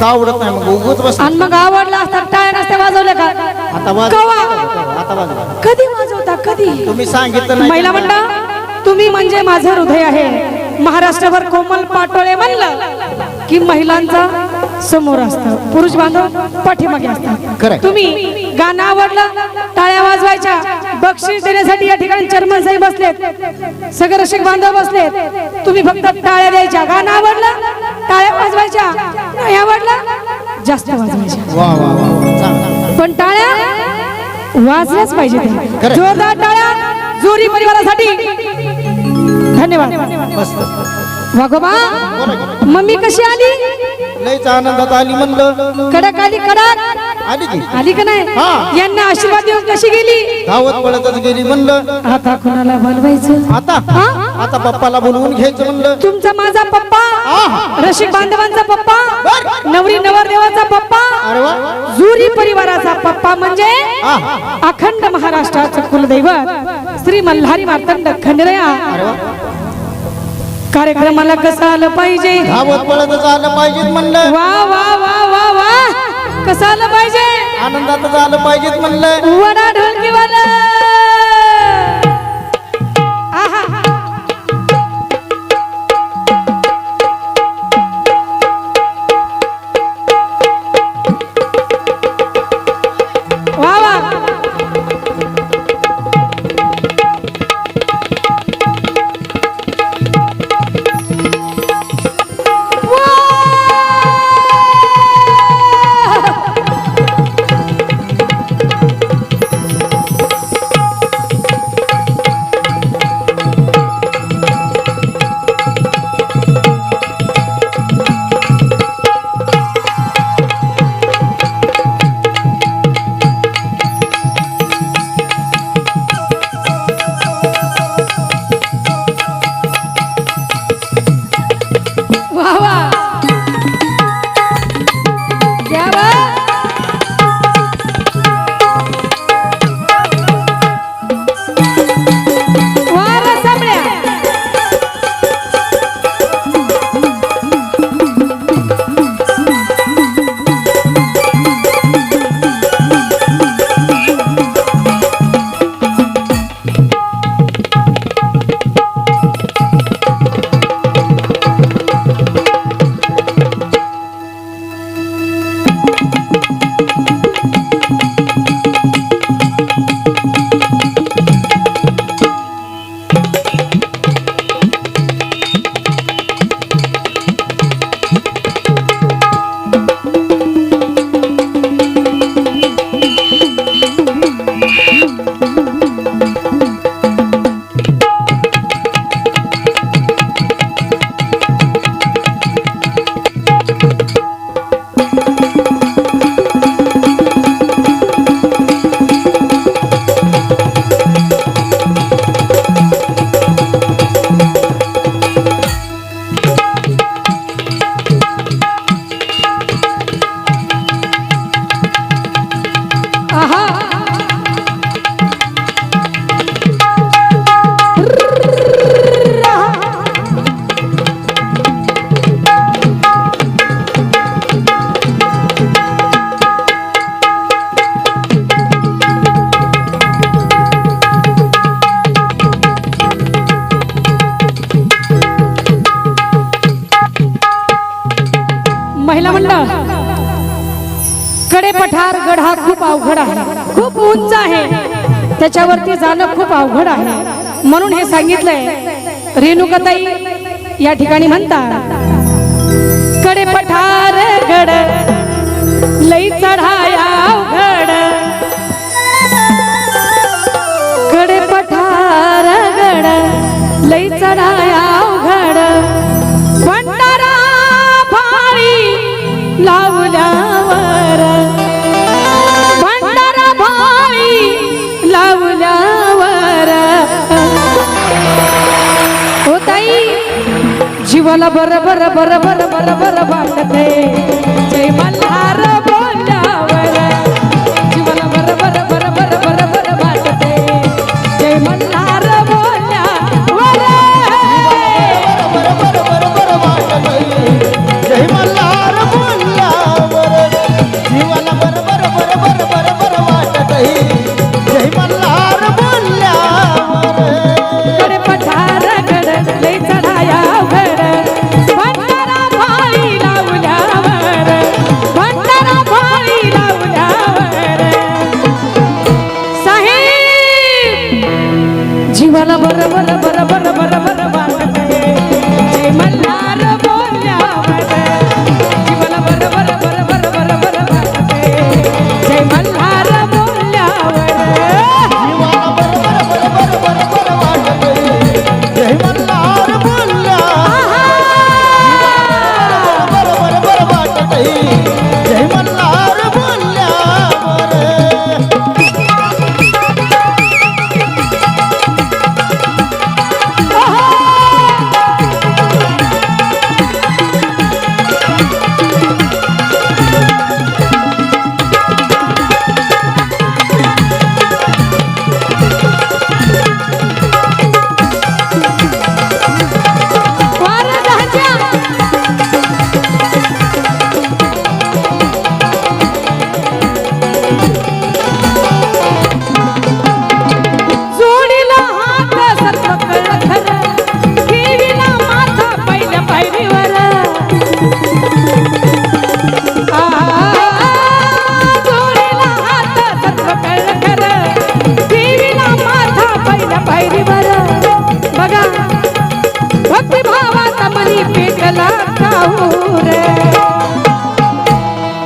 का आवडत नाही? मग उगत बस आणि मग आवडला असता टाळ्या नसत्या वाजवल्या का? आता वाज कवा? आता वाज कधी वाजवता? कधी? तुम्ही सांगितलं नाही. महिला मंडळ तुम्ही म्हणजे माझं हृदय आहे. महाराष्ट्रभर कोमल पाटोळे म्हणलं की महिलांचा समोर असतं. पुरुष बांधव पाठीमागे असतात. तुम्ही गाणं आवडलं टाळ्या वाजवायच्या बक्षीस देण्यासाठी या ठिकाणी चर्मन साहेब बसलेत. सगळे रसिक बांधव बसलेत. तुम्ही फक्त टाळ्या द्यायच्या. गाणं आवडलं? टाळ्या वाजवायच्या. नाही आवडलं जास्त वाजवायच्या. पण टाळ्या वाजल्याच पाहिजे. जोरदार टाळ्या जोरी परिवारासाठी. धन्यवाद. वाघोबा. मम्मी कशी आली? लयच आनंदात आली म्हणलं. कडक आली कडक. आली की आली का नाही? हा. यांना आशीर्वाद देऊन कशी गेली? धावत पळतच गेली म्हणलं. आता कुणाला बोलवायचं? आता? हा? आता पप्पाला बोलवून घ्यायचं म्हणलं. तुमचा माझा पप्पा रसिक बांधवांचा पप्पा नवरी नवरदेवाचा पप्पा अरे वा. जुरी परिवाराचा पप्पा म्हणजे. अखंड महाराष्ट्राचं कुलदैवत श्री मल्हारी मार्तंड खंडरया. अरे वा. कार्यक्रमाला कसं आलं पाहिजे? धावत पळतच आलं पाहिजेत म्हणलं. वा वा वा वा वा. कसं आलं पाहिजे? आनंदातच आलं पाहिजेत म्हणलं. वडा ढोलकी वाला अवघड आहे. खूप उंच आहे. त्याच्यावरती जाणं खूप अवघड आहे. म्हणून हे सांगितलंय. रेणुकाताई या ठिकाणी म्हणतात कडे पठार गड लई चढाया जीवाला बर बर बर बर बर बर वाटते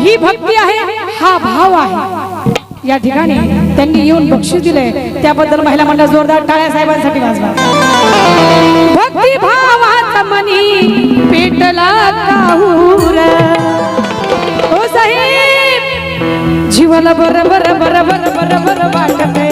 ही भक्ती आहे हा भाव आहे. या ठिकाणी त्यांनी येऊन बक्षीस दिले. त्याबद्दल महिला मंडळ जोरदार टाळ्या साहेबांसाठी वाजवा. भक्ती भावात मनी पेटला जीवन हो साहेब जीवाला बरोबर बरोबर बरोबर वाटते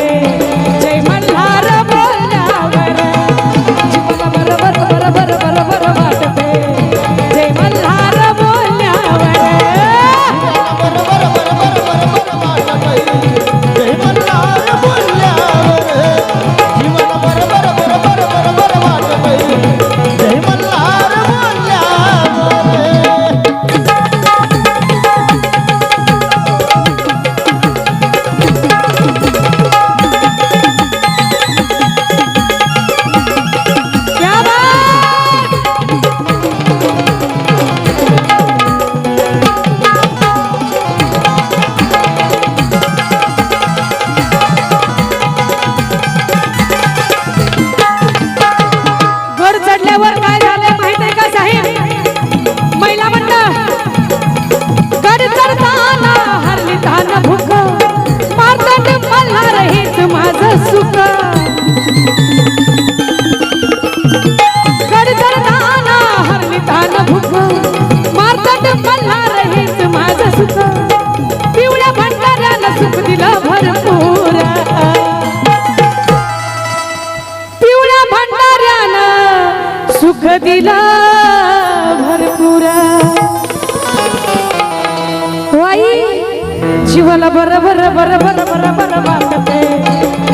जीवाला बर बर बर बर बर बर वाटते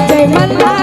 जय मल्हार.